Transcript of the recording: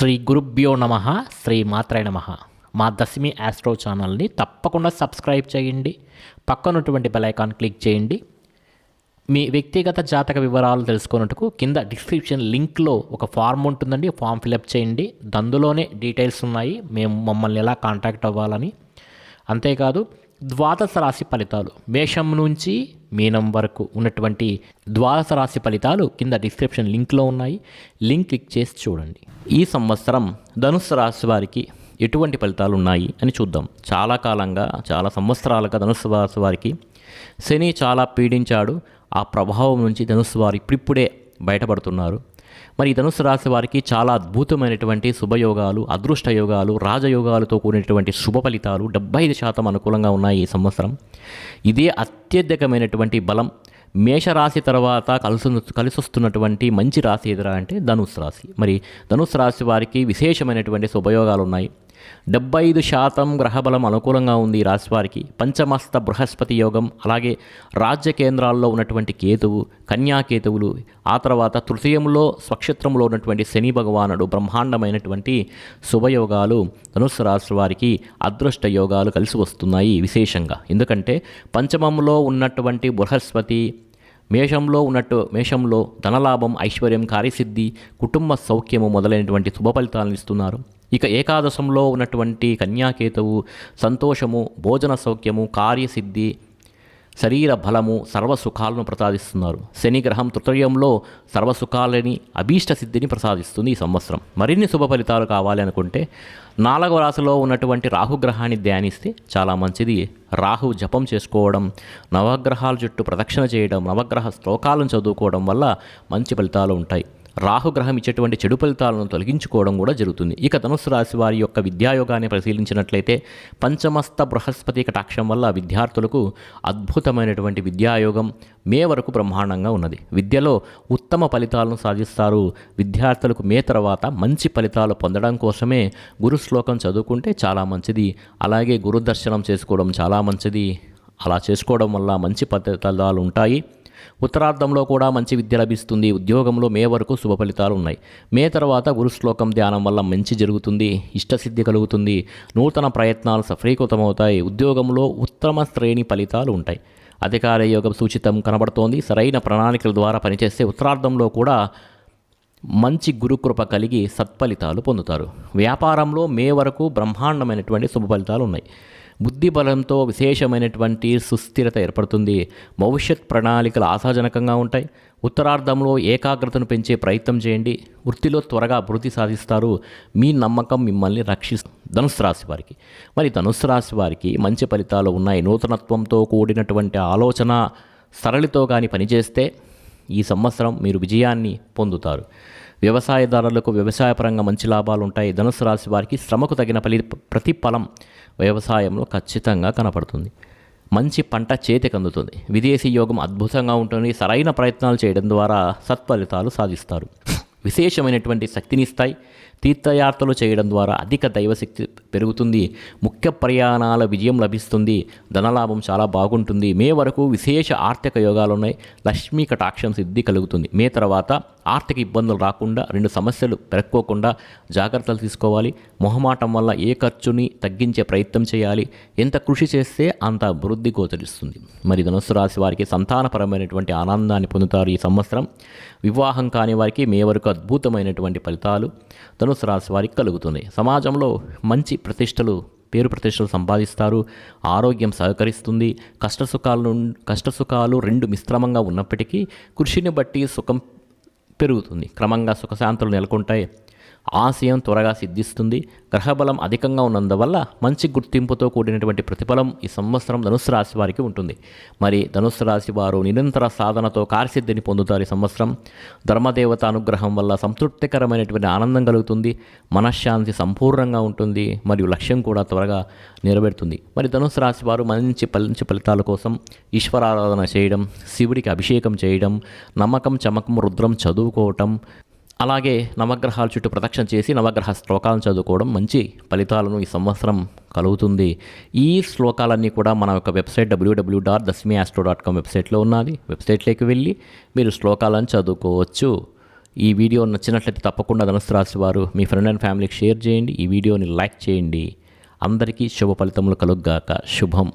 శ్రీ గురుభ్యో నమ శ్రీ మాత్రే నమ. మా దశమి ఆస్ట్రో ఛానల్ని తప్పకుండా సబ్స్క్రైబ్ చేయండి. పక్కనటువంటి బెలైకాన్ క్లిక్ చేయండి. మీ వ్యక్తిగత జాతక వివరాలు తెలుసుకున్నట్టుకు కింద డిస్క్రిప్షన్ లింక్లో ఒక ఫార్మ్ ఉంటుందండి ఫామ్ ఫిలప్ చేయండి. అందులోనే డీటెయిల్స్ ఉన్నాయి మేము మమ్మల్ని ఎలా కాంటాక్ట్ అవ్వాలని. అంతేకాదు ద్వాదశ రాశి ఫలితాలు. మేషం నుంచి మీనం వరకు ఉన్నటువంటి ద్వాదశ రాశి ఫలితాలు కింద డిస్క్రిప్షన్ లింక్లో ఉన్నాయి. లింక్ క్లిక్ చేసి చూడండి. ఈ సంవత్సరం ధనుస్సు రాశి వారికి ఎటువంటి ఫలితాలు ఉన్నాయి అని చూద్దాం. చాలా కాలంగా చాలా సంవత్సరాలుగా ధనుస్సు రాశి వారికి శని చాలా పీడించాడు. ఆ ప్రభావం నుంచి ధనుస్సు వారు ఇప్పుడిప్పుడే బయటపడుతున్నారు. మరి ఈ ధనుసు రాశి వారికి చాలా అద్భుతమైనటువంటి శుభయోగాలు అదృష్ట యోగాలు రాజయోగాలతో కూడినటువంటి శుభ ఫలితాలు డెబ్బై ఐదు శాతం అనుకూలంగా ఉన్నాయి ఈ సంవత్సరం. ఇదే అత్యధికమైనటువంటి బలం. మేషరాశి తర్వాత కలిసి కలిసొస్తున్నటువంటి మంచి రాశి ఎదురా అంటే ధనుసు రాశి. మరి ధనుసు రాశి వారికి విశేషమైనటువంటి శుభయోగాలు ఉన్నాయి డెబ్బై ఐదు శాతం గ్రహబలం అనుకూలంగా ఉంది ఈ పంచమస్త బృహస్పతి యోగం అలాగే రాజ్య కేంద్రాల్లో ఉన్నటువంటి కేతువు కన్యాకేతువులు ఆ తర్వాత తృతీయంలో స్వక్షేత్రంలో ఉన్నటువంటి శని భగవానుడు బ్రహ్మాండమైనటువంటి శుభయోగాలు ధనుసు రాశి వారికి అదృష్ట యోగాలు కలిసి వస్తున్నాయి విశేషంగా. ఎందుకంటే పంచమంలో ఉన్నటువంటి బృహస్పతి మేషంలో ఉన్నట్టు మేషంలో ధనలాభం ఐశ్వర్యం కార్యసిద్ధి కుటుంబ సౌఖ్యము మొదలైనటువంటి శుభ ఫలితాలను ఇస్తున్నారు. ఇక ఏకాదశంలో ఉన్నటువంటి కన్యాకేతువు సంతోషము భోజన సౌఖ్యము కార్యసిద్ధి శరీర బలము సర్వసుఖాలను ప్రసాదిస్తున్నారు. శనిగ్రహం తృతయంలో సర్వసుఖాలని అభీష్ట సిద్ధిని ప్రసాదిస్తుంది ఈ సంవత్సరం. మరిన్ని శుభ ఫలితాలు కావాలి అనుకుంటే నాలుగవ రాశిలో ఉన్నటువంటి రాహుగ్రహాన్ని ధ్యానిస్తే చాలా మంచిది. రాహు జపం చేసుకోవడం నవగ్రహాల చుట్టూ ప్రదక్షిణ చేయడం నవగ్రహ శ్లోకాలను చదువుకోవడం వల్ల మంచి ఫలితాలు ఉంటాయి. రాహుగ్రహం ఇచ్చేటువంటి చెడు ఫలితాలను తొలగించుకోవడం కూడా జరుగుతుంది. ఇక ధనుసు రాశి వారి యొక్క విద్యాయోగాన్ని పరిశీలించినట్లయితే పంచమస్త బృహస్పతి కటాక్షం వల్ల విద్యార్థులకు అద్భుతమైనటువంటి విద్యాయోగం మే వరకు బ్రహ్మాండంగా ఉన్నది. విద్యలో ఉత్తమ ఫలితాలను సాధిస్తారు. విద్యార్థులకు మే తర్వాత మంచి ఫలితాలు పొందడం కోసమే గురు శ్లోకం చదువుకుంటే చాలా మంచిది. అలాగే గురు దర్శనం చేసుకోవడం చాలా మంచిది. అలా చేసుకోవడం వల్ల మంచి ఫలితాలు ఉంటాయి. ఉత్తరార్ధంలో కూడా మంచి విద్య లభిస్తుంది. ఉద్యోగంలో మే వరకు శుభ ఫలితాలు ఉన్నాయి. మే తర్వాత గురు శ్లోకం ధ్యానం వల్ల మంచి జరుగుతుంది. ఇష్టసిద్ధి కలుగుతుంది. నూతన ప్రయత్నాలు సఫలీకృతమవుతాయి. ఉద్యోగంలో ఉత్తమ శ్రేణి ఫలితాలు ఉంటాయి. అధికార యోగం సూచితం కనబడుతోంది. సరైన ప్రణాళికల ద్వారా పనిచేస్తే ఉత్తరార్ధంలో కూడా మంచి గురుకృప కలిగి సత్ఫలితాలు పొందుతారు. వ్యాపారంలో మే వరకు బ్రహ్మాండమైనటువంటి శుభ ఫలితాలు ఉన్నాయి. బుద్ధి బలంతో విశేషమైనటువంటి సుస్థిరత ఏర్పడుతుంది. భవిష్యత్ ప్రణాళికలు ఆశాజనకంగా ఉంటాయి. ఉత్తరార్ధంలో ఏకాగ్రతను పెంచే ప్రయత్నం చేయండి. వృత్తిలో త్వరగా అభివృద్ధి సాధిస్తారు. మీ నమ్మకం మిమ్మల్ని రక్షిస్తుంది ధనుసు రాశి వారికి. మరి ధనుసు రాశి వారికి మంచి ఫలితాలు ఉన్నాయి. నూతనత్వంతో కూడినటువంటి ఆలోచన సరళితో కానీ పనిచేస్తే ఈ సంవత్సరం మీరు విజయాన్ని పొందుతారు. వ్యవసాయదారులకు వ్యవసాయపరంగా మంచి లాభాలు ఉంటాయి. ధనుసు రాశి వారికి శ్రమకు తగిన ఫలి ప్రతిఫలం వ్యవసాయంలో ఖచ్చితంగా కనపడుతుంది. మంచి పంట చేతికి అందుతుంది. విదేశీ యోగం అద్భుతంగా ఉంటుంది. సరైన ప్రయత్నాలు చేయడం ద్వారా సత్ఫలితాలు సాధిస్తారు. విశేషమైనటువంటి శక్తినిస్తాయి తీర్థయాత్రలు చేయడం ద్వారా అధిక దైవశక్తి పెరుగుతుంది. ముఖ్య ప్రయాణాల విజయం లభిస్తుంది. ధనలాభం చాలా బాగుంటుంది. మే వరకు విశేష ఆర్థిక యోగాలు ఉన్నాయి. లక్ష్మీ కటాక్షం సిద్ధి కలుగుతుంది. మే తర్వాత ఆర్థిక ఇబ్బందులు రాకుండా రెండు సమస్యలు పెరక్కోకుండా జాగ్రత్తలు తీసుకోవాలి. మొహమాటం వల్ల ఏ ఖర్చుని తగ్గించే ప్రయత్నం చేయాలి. ఎంత కృషి చేస్తే అంత అభివృద్ధి గోచరిస్తుంది. మరి ధనుసు రాశి వారికి సంతానపరమైనటువంటి ఆనందాన్ని పొందుతారు ఈ సంవత్సరం. వివాహం కాని వారికి మే వరకు అద్భుతమైనటువంటి ఫలితాలు ధనుసు రాశి వారికి కలుగుతుంది సమాజంలో మంచి ప్రతిష్టలు పేరు ప్రతిష్టలు సంపాదిస్తారు ఆరోగ్యం సహకరిస్తుంది కష్టసుఖాలు కష్టసుఖాలు రెండు మిశ్రమంగా ఉన్నప్పటికీ కృషిని బట్టి సుఖం పెరుగుతుంది. క్రమంగా సుఖశాంతులు నెలకొంటాయి. ఆశయం త్వరగా సిద్ధిస్తుంది. గ్రహబలం అధికంగా ఉన్నందువల్ల మంచి గుర్తింపుతో కూడినటువంటి ప్రతిఫలం ఈ సంవత్సరం ధనుసు రాశి వారికి ఉంటుంది. మరి ధనుసు రాశి వారు నిరంతర సాధనతో కార్యసిద్ధిని పొందుతారు ఈ సంవత్సరం. ధర్మదేవత అనుగ్రహం వల్ల సంతృప్తికరమైనటువంటి ఆనందం కలుగుతుంది. మనశ్శాంతి సంపూర్ణంగా ఉంటుంది. మరియు లక్ష్యం కూడా త్వరగా నెరవేరుతుంది. మరి ధనుసు రాశి వారు మంచి మంచి ఫలితాల కోసం ఈశ్వరారాధన చేయడం శివుడికి అభిషేకం చేయడం నమ్మకం చమకం రుద్రం చదువుకోవటం అలాగే నవగ్రహాల చుట్టూ ప్రదక్షిణ చేసి నవగ్రహ శ్లోకాలను చదువుకోవడం మంచి ఫలితాలను ఈ సంవత్సరం కలుగుతుంది. ఈ శ్లోకాలన్నీ కూడా మన యొక్క website W W dot Dashami astro dot com వెబ్సైట్లో ఉన్నది. వెబ్సైట్లోకి వెళ్ళి మీరు శ్లోకాలను చదువుకోవచ్చు. ఈ వీడియో నచ్చినట్లయితే తప్పకుండా ధనుసు రాశి వారు మీ ఫ్రెండ్ అండ్ ఫ్యామిలీకి షేర్ చేయండి. ఈ వీడియోని లైక్ చేయండి. అందరికీ శుభ ఫలితములు కలుగ్గాక. శుభం.